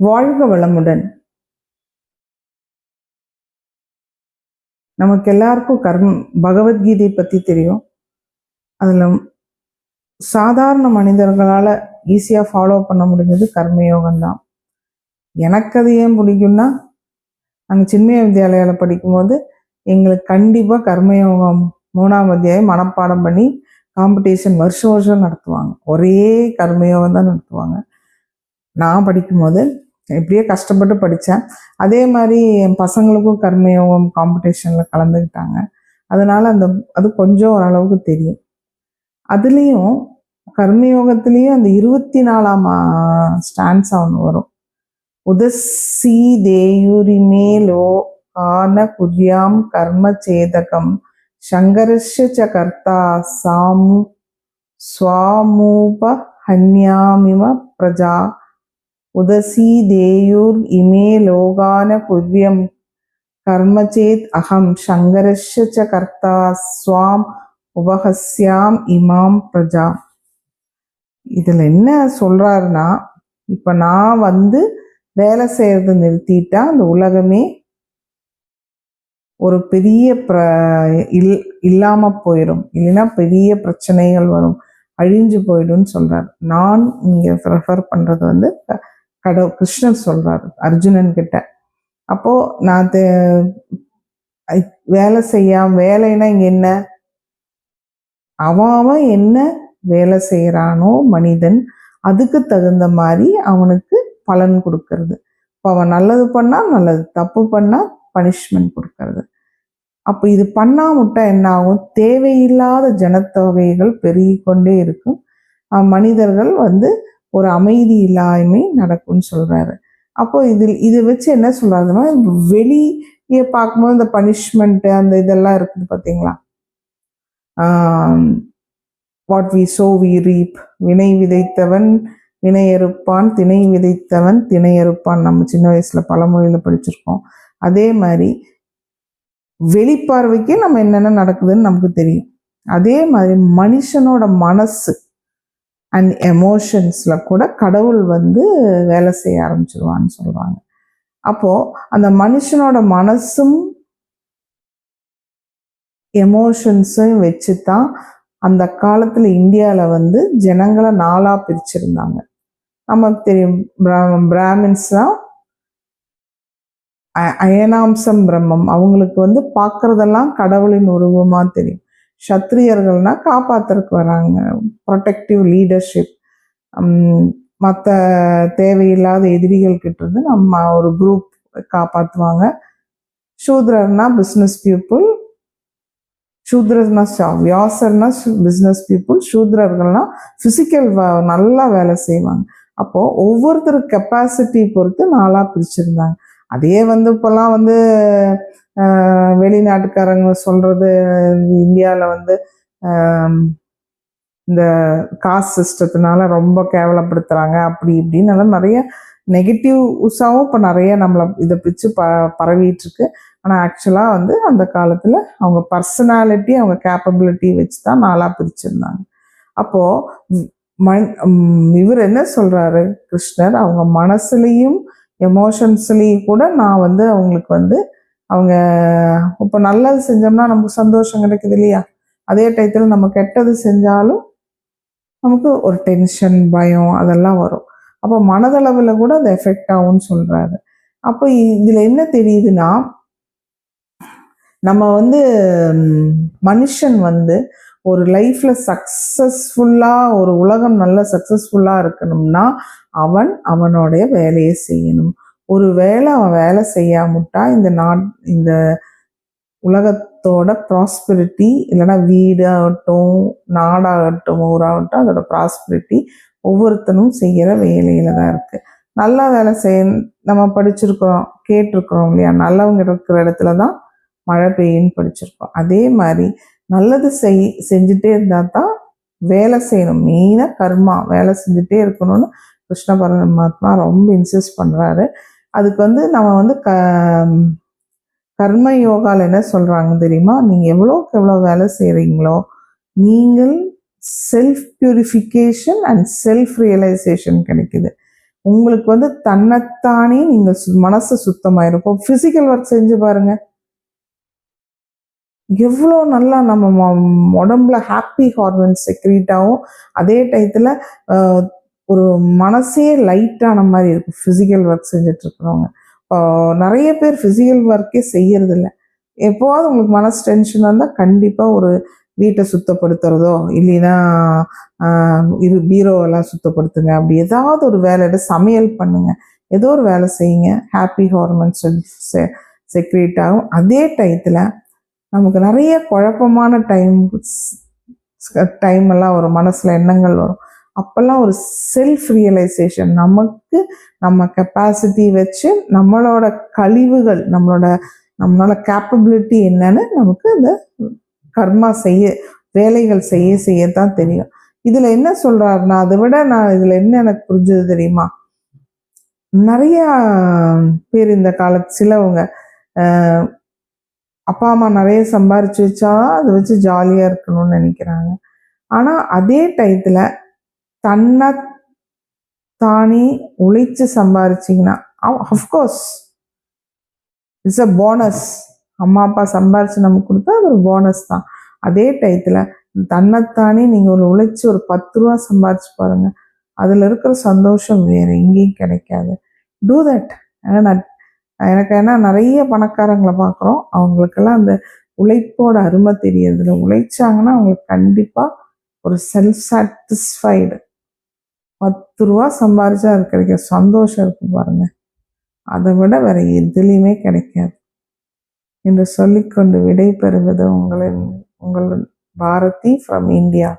வாழ்க வளமுடன். நமக்கு எல்லாருக்கும் கர்ம பகவத்கீதை பற்றி தெரியும். அதில் சாதாரண மனிதர்களால் ஈஸியாக ஃபாலோ பண்ண முடிஞ்சது கர்மயோகம் தான். எனக்கு அது ஏன் பிடிக்கும்னா நாங்கள் சின்மய வித்யாலயாவில் படிக்கும்போது எங்களுக்கு கண்டிப்பாக கர்மயோகம் மூணாம் அத்தியாயம் மனப்பாடம் பண்ணி காம்படிஷன் வருஷம் வருஷம் நடத்துவாங்க. ஒரே கர்மயோகம் தான் நடத்துவாங்க. நான் படிக்கும்போது இப்படியே கஷ்டப்பட்டு படித்தேன் அதே மாதிரி என் பசங்களுக்கும் கர்மயோகம் காம்படிஷனில் கலந்துக்கிட்டாங்க. அதனால் அந்த அது கொஞ்சம் ஓரளவுக்கு தெரியும். அதுலேயும் கர்மயோகத்துலேயும் அந்த இருபத்தி நாலாம் ஸ்டான்ஸ் ஒன்று வரும். உதசி தேயுரிமே லோ கான குர்யாம் கர்ம சேதகம் சங்கரஸ்ய ச கர்த்தா சாமு சுவாமூப ஹன்யாமிம பிரஜா உதசி தேயுர் இமே லோகான குர்யம் கர்ம சேத் அகம் சங்கரஸ்ய கர்த்தா சுவாம் உபஹஸ்யாம் இமாம் பிரஜா இதில் என்ன சொல்கிறாருன்னா இப்போ நான் வந்து வேலை செய்கிறத நிறுத்திட்டா அந்த உலகமே ஒரு பெரிய பிர இல் இல்லாமல் போயிடும் இல்லைன்னா பெரிய பிரச்சனைகள் வரும். அழிஞ்சு போயிடும்னு சொல்கிறார் நான் இங்கே ரெஃபர் பண்ணுறது வந்து கடவு கிருஷ்ணர் சொல்றாரு அர்ஜுனன் கிட்ட. அப்போ நான் தே- வேலை செய்யாம வேலைன்னா இங்க என்ன? அவன் அவன் என்ன வேலை செய்கிறானோ மனிதன் அதுக்கு தகுந்த மாதிரி அவனுக்கு பலன் கொடுக்கறது. இப்போ அவன் நல்லது பண்ணா நல்லது தப்பு பண்ணா பனிஷ்மெண்ட் கொடுக்கறது. அப்போ இது பண்ணாமட்டா என்ன ஆகும்? தேவையில்லாத ஜனத்தொகைகள் பெருகிக்கொண்டே இருக்கும். மனிதர்கள் வந்து ஒரு அமைதி இல்லாமை நடக்கும்னு சொல்கிறாரு அப்போ இதில் இதை வச்சு என்ன சொல்கிறாருன்னா வெளியே பார்க்கும்போது இந்த பனிஷ்மெண்ட்டு அந்த இதெல்லாம் இருக்குது பார்த்தீங்களா what we sow we reap வினை விதைத்தவன் வினையறுப்பான் திணை விதைத்தவன் திணையறுப்பான் நம்ம சின்ன வயசில் பழமொழியில் படிச்சிருக்கோம் அதே மாதிரி வெளிப்பார்வைக்கு நம்ம என்னென்ன நடக்குதுன்னு நமக்கு தெரியும். அதே மாதிரி மனுஷனோட மனசு அண்ட் எமோஷன்ஸில் கூட கடவுள் வந்து வேலை செய்ய ஆரம்பிச்சிருவான்னு சொல்கிறாங்க அப்போது அந்த மனுஷனோட மனசும் எமோஷன்ஸையும் வச்சு தான் அந்த காலத்தில் இந்தியாவில் வந்து ஜனங்களை நாளாக பிரிச்சிருந்தாங்க. நமக்கு தெரியும் பிராம- பிராமின்ஸ் தான் அயனாம்சம் பிரம்மம். அவங்களுக்கு வந்து பார்க்குறதெல்லாம் கடவுளின் உருவமாக தெரியும். சத்திரியர்கள்னா காப்பாத்துறதுக்கு வராங்க. ப்ரொடெக்டிவ் லீடர்ஷிப் மற்ற தேவையில்லாத எதிரிகள் இருந்து நம்ம ஒரு குரூப் காப்பாற்றுவாங்க சூத்ரர்னா பிஸ்னஸ் பீப்புள் சூத்ரர்னா வியாசர்னா பிஸ்னஸ் பீப்புள் சூத்ரர்கள்னா ஃபிசிக்கல் நல்லா வேலை செய்வாங்க. அப்போது ஒவ்வொருத்தர் கெப்பாசிட்டி பொறுத்து நாளாக பிரிச்சிருந்தாங்க. அதே வந்து இப்போல்லாம் வந்து வெளிநாட்டுக்காரங்க சொல்றது இந்தியாவில் வந்து இந்த காஸ்ட் சிஸ்டத்தினால ரொம்ப கேவலப்படுத்துறாங்க அப்படி இப்படின்னு எல்லாம் நிறைய நெகட்டிவ் உசாவும் இப்போ நிறைய நம்மளை இதை பிச்சு ப பரவிட்டு இருக்கு ஆனால் ஆக்சுவலாக வந்து அந்த காலத்தில் அவங்க பர்சனாலிட்டி அவங்க கேப்பபிலிட்டி வச்சு தான் நாளாக பிரிச்சிருந்தாங்க அப்போது மண் இவர் என்ன சொல்கிறாரு கிருஷ்ணர் அவங்க மனசுலையும் எமோஷன்ஸ்லையும் கூட நான் வந்து அவங்களுக்கு வந்து அவங்க இப்போ நல்லது செஞ்சோம்னா நமக்கு சந்தோஷம் கிடைக்குது இல்லையா? அதே டயத்தில் நம்ம கெட்டது செஞ்சாலும் நமக்கு ஒரு டென்ஷன் பயம் அதெல்லாம் வரும். அப்போ மனதளவில் கூட அது எஃபெக்ட் ஆகும்னு சொல்கிறாரு அப்போ இதில் என்ன தெரியுதுன்னா நம்ம வந்து மனுஷன் வந்து ஒரு லைஃப்பில் சக்ஸஸ்ஃபுல்லாக ஒரு உலகம் நல்ல சக்ஸஸ்ஃபுல்லாக இருக்கணும்னா அவன் அவனுடைய வேலையை செய்யணும். ஒரு வேளை அவன் வேலை செய்யாமட்டா இந்த நாட் இந்த உலகத்தோட ப்ராஸ்பெரிட்டி இல்லைன்னா வீடாகட்டும் நாடாகட்டும் ஊராகட்டும் அதோட ப்ராஸ்பெரிட்டி ஒவ்வொருத்தனும் செய்கிற வேலையில தான் இருக்குது நல்லா வேலை செய் நம்ம படிச்சிருக்கிறோம் கேட்டிருக்கிறோம் இல்லையா? நல்லவங்க இருக்கிற இடத்துல தான் மழை பெய்யுன்னு படிச்சிருக்கோம் அதே மாதிரி நல்லது செய் செஞ்சுட்டே இருந்தால் தான் வேலை செய்யணும். மெயினாக கர்மா வேலை செஞ்சுட்டே இருக்கணும்னு கிருஷ்ண பரமாத்மா ரொம்ப இன்சிஸ்ட் பண்ணுறாரு அதுக்கு வந்து நம்ம வந்து க கர்ம யோகாவில் என்ன சொல்கிறாங்க தெரியுமா? நீங்கள் எவ்வளோக்கு எவ்வளோ வேலை செய்கிறீங்களோ நீங்கள் self purification and self realisation கிடைக்குது. உங்களுக்கு வந்து தன்னைத்தானே நீங்கள் சு- மனசு சுத்தமாயிரும் இப்போ ஒர்க் செஞ்சு பாருங்க. எவ்வளோ நல்லா நம்ம ம- உடம்புல ஹாப்பி ஹார்மோன்ஸ் செக்ரீட் ஆகும். அதே டயத்தில் ஒரு மனசே லைட்டான மாதிரி இருக்கும் ஃபிசிக்கல் ஒர்க் செஞ்சுட்டு இருக்கிறவங்க இப்போ நிறைய பேர் ஃபிசிக்கல் ஒர்க்கே செய்யறது இல்ல எப்போவாவது உங்களுக்கு மனசு டென்ஷனாக இருந்தால் கண்டிப்பாக ஒரு வீட்டை சுத்தப்படுத்துறதோ இல்லைன்னா இரு பீரோவெல்லாம் சுத்தப்படுத்துங்க. அப்படி ஏதாவது ஒரு வேலையிட சமையல் பண்ணுங்க. ஏதோ ஒரு வேலை செய்யுங்க. ஹாப்பி ஹார்மோன்ஸ் செக்ரேட் ஆகும். அதே டயத்தில் நமக்கு நிறைய குழப்பமான டைம் டைம் எல்லாம் வரும். மனசில் எண்ணங்கள் வரும். அப்போல்லாம் ஒரு செல்ஃப் ரியலைசேஷன் நமக்கு நம்ம கெப்பாசிட்டி வச்சு நம்மளோட கழிவுகள் நம்மளோட நம்மளோட கேப்பபிலிட்டி என்னன்னு நமக்கு அந்த கர்மா செய்ய வேலைகள் செய்ய செய்யத்தான் தெரியும். இதில் என்ன சொல்கிறாருன்னா அதை விட நான் இதில் என்ன எனக்கு புரிஞ்சது தெரியுமா? நிறையா பேர் இந்த காலத்து சிலவங்க அப்பா அம்மா நிறைய சம்பாரிச்சு வச்சா அதை வச்சு ஜாலியாக இருக்கணும்னு நினைக்கிறாங்க. ஆனால் அதே டயத்தில் தன்னை தானே உழைச்சு சம்பாரிச்சிங்கன்னா of course it's a bonus அம்மா அப்பா சம்பாரிச்சு நமக்கு கொடுத்தா அது ஒரு போனஸ் தான். அதே டயத்தில் தன்னைத்தானே நீங்கள் ஒரு உழைச்சி ஒரு பத்து ரூபா சம்பாரிச்சு பாருங்கள் அதில் இருக்கிற சந்தோஷம் வேறு எங்கேயும் கிடைக்காது. டூ தட் நான் எனக்கு ஏன்னா நிறைய பணக்காரங்களை பார்க்குறோம். அவங்களுக்கெல்லாம் அந்த உழைப்போட அருமை தெரியறதுல உழைச்சாங்கன்னா அவங்களுக்கு கண்டிப்பாக ஒரு செல்ஃப் சாட்டிஸ்ஃபைடு பத்து ரூபா சம்பாரிச்சா அது கிடைக்கிற சந்தோஷம் இருக்கு பாருங்க. அதை விட வேற எதுலேயுமே கிடைக்காது. என்று சொல்லிக்கொண்டு விடை பெறுவது உங்களின் உங்கள் பாரதி ஃப்ரம் இந்தியா